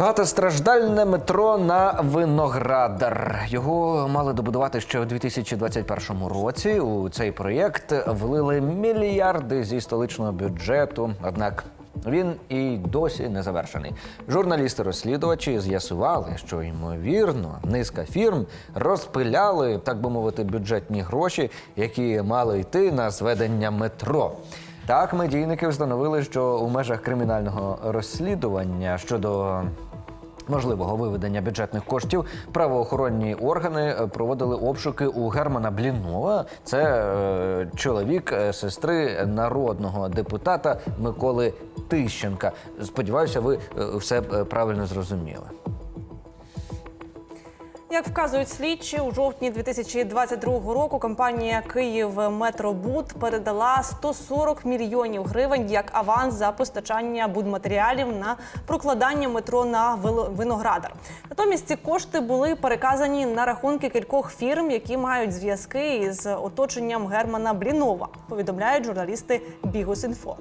Багатостраждальне метро на Виноградар. Його мали добудувати ще у 2021 році. У цей проєкт влили мільярди зі столичного бюджету. Однак він і досі не завершений. Журналісти-розслідувачі з'ясували, що ймовірно низка фірм розпиляли, так би мовити, бюджетні гроші, які мали йти на зведення метро. Так, медійники встановили, що у межах кримінального розслідування щодо можливого виведення бюджетних коштів правоохоронні органи е, проводили обшуки у Германа Блінова. Це е, чоловік е, сестри народного депутата Миколи Тищенка. Сподіваюся, ви е, все правильно зрозуміли. Як вказують слідчі, у жовтні 2022 року компанія Київ Метробуд передала 140 мільйонів гривень як аванс за постачання будматеріалів на прокладання метро на Виноградар. Натомість ці кошти були переказані на рахунки кількох фірм, які мають зв'язки із оточенням Германа Блінова. Повідомляють журналісти Бігус.Інфо.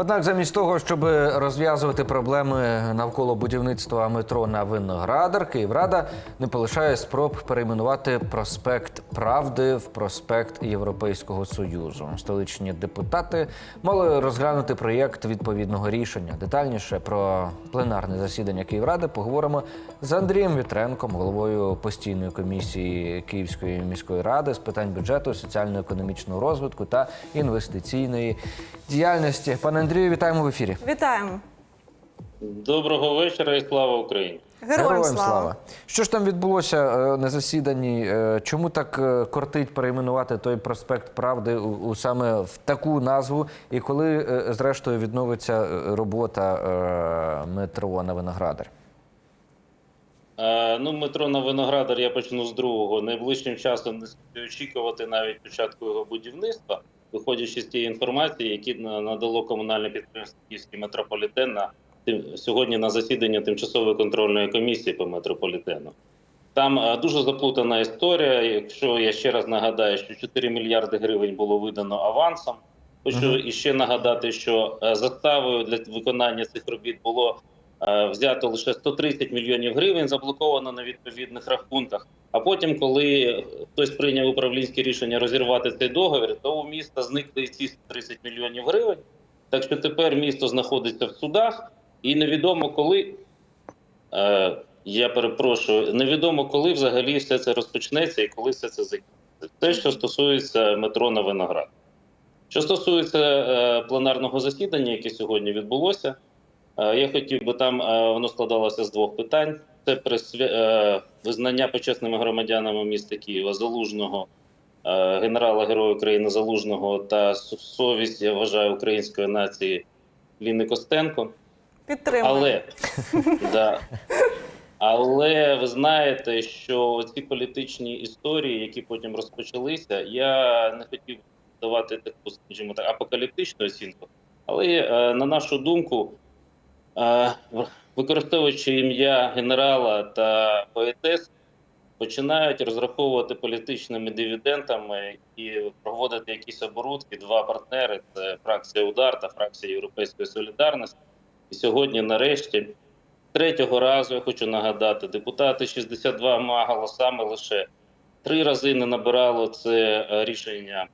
Однак, замість того, щоб розв'язувати проблеми навколо будівництва метро на Виноградар, Київрада не полишає спроб перейменувати проспект Правди в проспект Європейського Союзу. Столичні депутати мали розглянути проєкт відповідного рішення. Детальніше про пленарне засідання Київради поговоримо з Андрієм Вітренком, головою постійної комісії Київської міської ради з питань бюджету, соціально-економічного розвитку та інвестиційної діяльності. Пане Андрію, вітаємо в ефірі. Вітаємо! Доброго вечора і слава Україні. Героям, слава! Що ж там відбулося е, на засіданні? Е, Чому так е, кортить перейменувати той проспект Правди у, у саме в таку назву? І коли зрештою відновиться робота метро на Виноградар? Ну, метро на Виноградар я почну з другого. Найближчим часом не очікувати навіть початку його будівництва, виходячи з тієї інформації, які на- надало комунальне підприємство Київський метрополітен на сьогодні на засіданні тимчасової контрольної комісії по метрополітену. Там е, дуже заплутана історія. Якщо я ще раз нагадаю, що 4 мільярди гривень було видано авансом. Хочу іще нагадати, що е, заставою для виконання цих робіт було взято лише 130 мільйонів гривень, заблоковано на відповідних рахунках. А потім, коли хтось прийняв управлінське рішення розірвати цей договір, то у міста зникли і ці 130 мільйонів гривень. Так що тепер місто знаходиться в судах, і невідомо коли. Е, я перепрошую, невідомо коли взагалі все це розпочнеться і коли все це закінчиться. Те, що стосується метро на Виноград. Що стосується е, пленарного засідання, яке сьогодні відбулося, е, я хотів би там е, воно складалося з двох питань: це присвя... е, визнання почесними громадянами міста Києва залужного е, генерала Героя України Залужного та совість, я вважаю, української нації Ліни Костенко. Підтримуємо. Але да. Але ви знаєте, що ці політичні історії, які потім розпочалися, я не хотів давати таку, скажімо так, апокаліптичну оцінку. Але е, на нашу думку, е, використовуючи ім'я генерала та поетес, починають розраховувати політичними дивідендами і проводити якісь оборудки. Два партнери це фракція Удар та фракція Європейської солідарності. І сьогодні, нарешті, третього разу я хочу нагадати, депутати 62 ма голосами лише три рази не набирало це е, рішення е,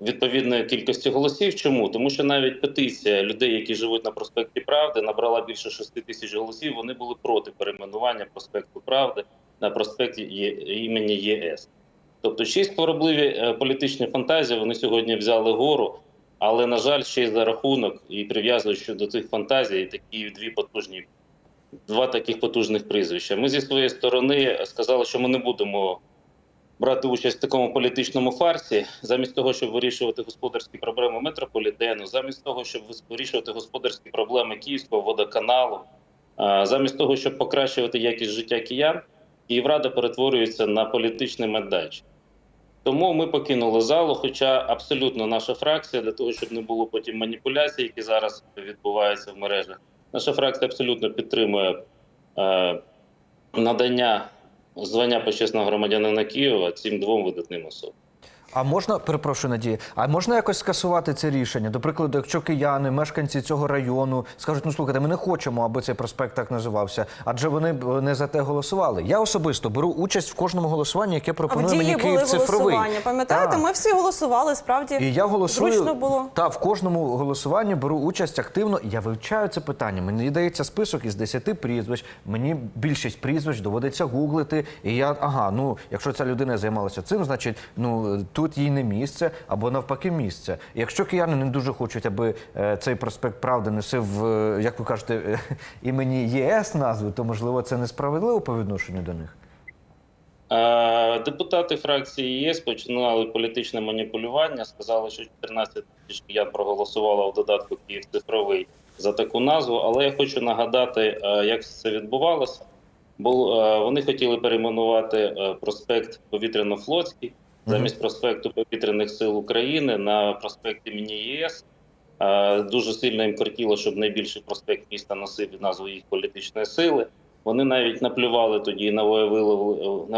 відповідної кількості голосів. Чому? Тому що навіть петиція людей, які живуть на проспекті Правди, набрала більше 6 тисяч голосів. Вони були проти перейменування проспекту Правди на проспекті імені ЄС. Тобто, чиїсь хворобливі е, політичні фантазії вони сьогодні взяли гору. Але на жаль, ще й за рахунок і прив'язуючи до цих фантазій, такі дві потужні, два таких потужних прізвища. Ми зі своєї сторони сказали, що ми не будемо брати участь в такому політичному фарсі, замість того, щоб вирішувати господарські проблеми метрополітену, замість того, щоб вирішувати господарські проблеми Київського водоканалу, замість того, щоб покращувати якість життя киян, Київрада перетворюється на політичний майданчик. Тому ми покинули залу. Хоча абсолютно наша фракція для того, щоб не було потім маніпуляцій, які зараз відбуваються в мережах. Наша фракція абсолютно підтримує е, надання звання почесного громадянина Києва цим двом видатним особам. А можна, перепрошую, Надія, а можна якось скасувати це рішення? До прикладу, якщо кияни, мешканці цього району скажуть, ну слухайте, ми не хочемо, аби цей проспект так називався, адже вони б не за те голосували. Я особисто беру участь в кожному голосуванні, яке А в пропонує дії мені були Київ цифровий. голосування. Пам'ятаєте, Так. ми всі голосували, справді І я голосую зручно було. та в кожному голосуванні беру участь активно. Я вивчаю це питання. Мені дається список із 10 прізвищ. Мені більшість прізвищ доводиться гуглити. І я ага, ну якщо ця людина займалася цим, значить ну тут їй не місце або навпаки місце. Якщо кияни не дуже хочуть, аби е, цей проспект правди носив, е, як ви кажете, імені ЄС назву, то можливо це несправедливо по відношенню до них. Е, Депутати фракції ЄС починали політичне маніпулювання. Сказали, що 14 тисяч киян проголосувало в додатку Київ цифровий за таку назву. Але я хочу нагадати, як це відбувалося. Бо вони хотіли перейменувати проспект Повітряно-Флотський замість проспекту Повітряних сил України на проспект імені ЄС. Дуже сильно їм кортіло, щоб найбільший проспект міста носив назву їх політичної сили. Вони навіть наплювали тоді на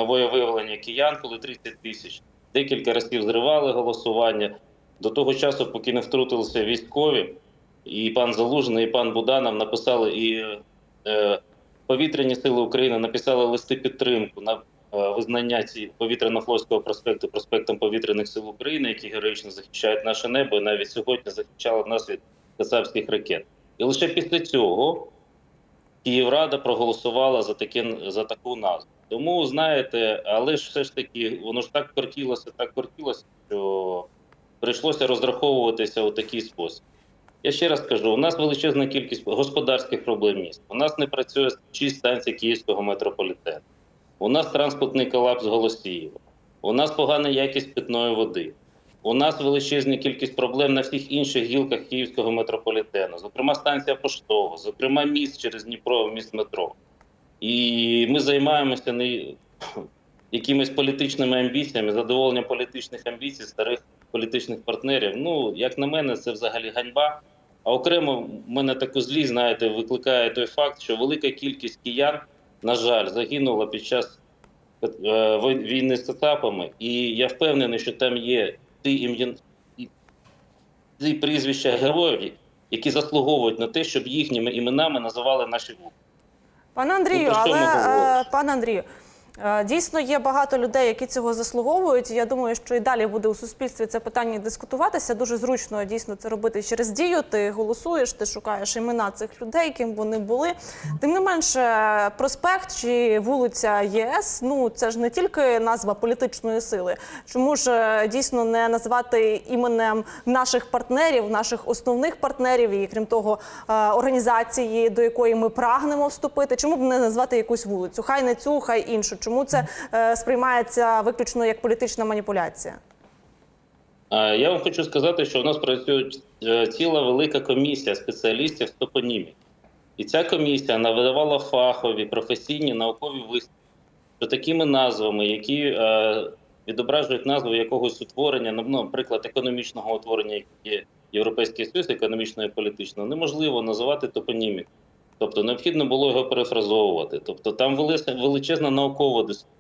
воєвиявлення киян, коли 30 тисяч. Декілька разів зривали голосування. До того часу, поки не втрутилися військові, і пан Залужний, і пан Буданов написали, і е, повітряні сили України написали листи підтримку на визнання ці повітряно-флотського проспекту проспектом повітряних сил України, які героїчно захищають наше небо, і навіть сьогодні захищали нас від кацапських ракет. І лише після цього Київрада проголосувала за таке за таку назву. Тому знаєте, але ж все ж таки воно ж так кортілося, так кортілося, що прийшлося розраховуватися у такий спосіб. Я ще раз кажу: у нас величезна кількість господарських проблем міста. У нас не працює шість станцій київського метрополітену. У нас транспортний колапс Голосіїва. У нас погана якість питної води. У нас величезна кількість проблем на всіх інших гілках київського метрополітену, зокрема станція поштова, зокрема міст через Дніпро, міст метро. І ми займаємося не якимись політичними амбіціями, задоволенням політичних амбіцій старих політичних партнерів. Ну, як на мене, це взагалі ганьба. А окремо в мене таку злість, знаєте, викликає той факт, що велика кількість киян, на жаль, загинула під час е, війни з етапами, І я впевнений, що там є ті ім'я і- ті прізвища героїв, які заслуговують на те, щоб їхніми іменами називали наші вулиці. Пане Андрію, Ну, але е, пане Андрію. Е, Дійсно, є багато людей, які цього заслуговують. Я думаю, що і далі буде у суспільстві це питання дискутуватися. Дуже зручно дійсно це робити через дію. Ти голосуєш, ти шукаєш імена цих людей, ким вони були. Тим не менше, проспект чи вулиця ЄС ну це ж не тільки назва політичної сили. Чому ж е, дійсно не назвати іменем наших партнерів, наших основних партнерів, і крім того, е, організації, до якої ми прагнемо вступити? Чому б не назвати якусь вулицю? Хай не цю, хай іншу. Чому це е, сприймається виключно як політична маніпуляція? Я вам хочу сказати, що у нас працює е, ціла велика комісія спеціалістів з топонімів. І ця комісія навидавала фахові, професійні наукові висновки, що такими назвами, які е, відображують назву якогось утворення, ну, наприклад, економічного утворення, яке є Європейський Союз, економічного і політичного, неможливо називати топонімік. Тобто необхідно було його перефразовувати. Тобто там величезна наукова дискусія.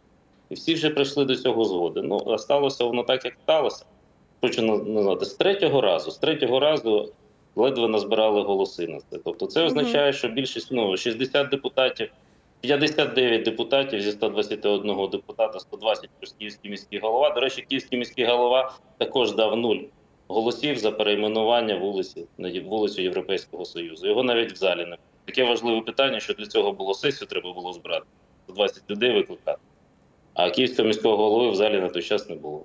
І всі вже прийшли до цього згоди. Ну, а сталося воно так, як сталося. Хочу на- назвати з третього разу. З третього разу ледве назбирали голоси на це. Тобто, це означає, що більшість ну 60 депутатів, 59 депутатів зі 121 депутата, 120 плюс київський міський голова. До речі, київський міський голова також дав нуль голосів за перейменування вулиці на вулицю Європейського Союзу. Його навіть в залі не було. Таке важливе питання, що для цього було сесію, треба було збирати 20 людей викликати. А київського міського голови в залі на той час не було.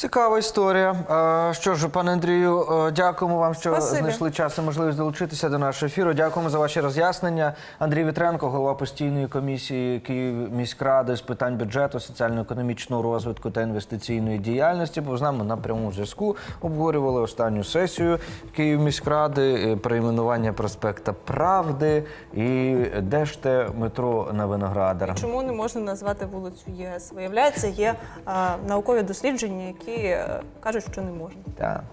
Цікава історія. Е, Що ж, пане Андрію, е, дякуємо вам, що Спасибі. знайшли час і можливість долучитися до нашого ефіру. Дякуємо за ваші роз'яснення. Андрій Вітренко, голова постійної комісії Київміськради з питань бюджету, соціально-економічного розвитку та інвестиційної діяльності. Був з нами на прямому зв'язку. Обговорювали останню сесію Київміськради, е, перейменування проспекта Правди і де ж те метро на Виноградар. Чому не можна назвати вулицю ЄС? Виявляється, є е, наукові дослідження, які е, кажуть, що не можна. Так.